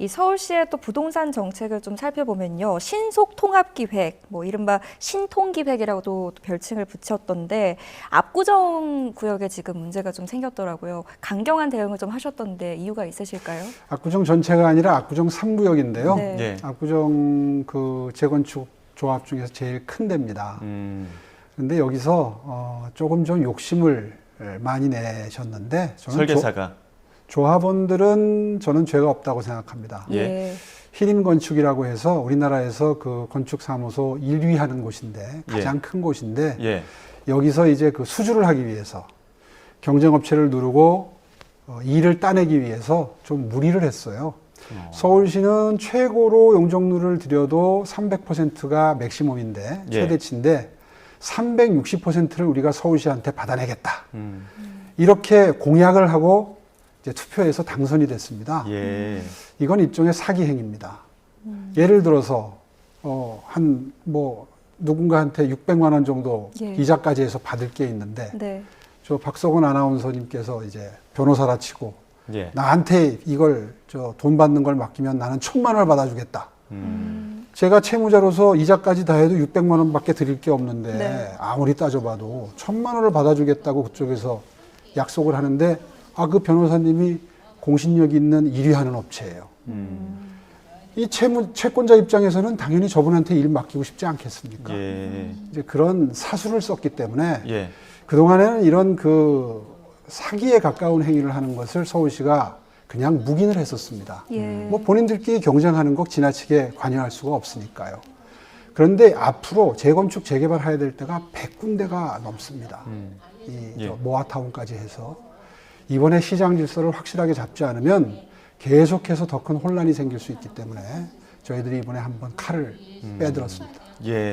이 서울시의 또 부동산 정책을 좀 살펴보면요. 신속 통합 기획, 뭐 이른바 신통 기획이라고도 별칭을 붙였던데 압구정 구역에 지금 문제가 좀 생겼더라고요. 강경한 대응을 좀 하셨던데 이유가 있으실까요? 압구정 전체가 아니라 압구정 3구역인데요. 네. 예. 압구정 그 재건축 조합 중에서 제일 큰 데입니다. 음. 그런데 여기서 어, 조금 좀 욕심을 많이 내셨는데 저는 설계사가 조, 합원들은 저는 죄가 없다고 생각합니다. 예. 히림 건축이라고 해서 우리나라에서 그 건축 사무소 1위 하는 곳인데 가장 큰 곳인데 예. 여기서 이제 그 수주를 하기 위해서 경쟁업체를 누르고 어, 일을 따내기 위해서 좀 무리를 했어요. 어. 서울시는 최고로 용적률을 들여도 300%가 맥시멈인데 예. 최대치인데 360%를 우리가 서울시한테 받아내겠다. 음. 이렇게 공약을 하고 투표에서 당선이 됐습니다. 예. 이건 일종의 사기 행위입니다. 예를 들어서 어, 한 뭐 누군가한테 600만 원 정도 예. 이자까지 해서 받을 게 있는데 네. 저 박석원 아나운서님께서 이제 변호사라 치고 예. 나한테 이걸 저 돈 받는 걸 맡기면 나는 천만 원을 받아주겠다. 음. 제가 채무자로서 이자까지 다 해도 600만 원밖에 드릴 게 없는데 네. 아무리 따져봐도 천만 원을 받아주겠다고 그쪽에서 약속을 하는데 아 그 변호사님이 공신력 있는 1위 하는 업체예요. 음. 이 채무 채권자 입장에서는 당연히 저분한테 일 맡기고 싶지 않겠습니까? 예. 이제 그런 사수를 썼기 때문에 예. 그동안에는 이런 그 사기에 가까운 행위를 하는 것을 서울시가 그냥 묵인을 했었습니다. 예. 뭐 본인들끼리 경쟁하는 것 지나치게 관여할 수가 없으니까요. 그런데 앞으로 재건축 재개발 해야 될 때가 100군데가 넘습니다. 음. 이 예. 저 모아타운까지 해서 이번에 시장 질서를 확실하게 잡지 않으면 계속해서 더 큰 혼란이 생길 수 있기 때문에 저희들이 이번에 한번 칼을 빼들었습니다. 예.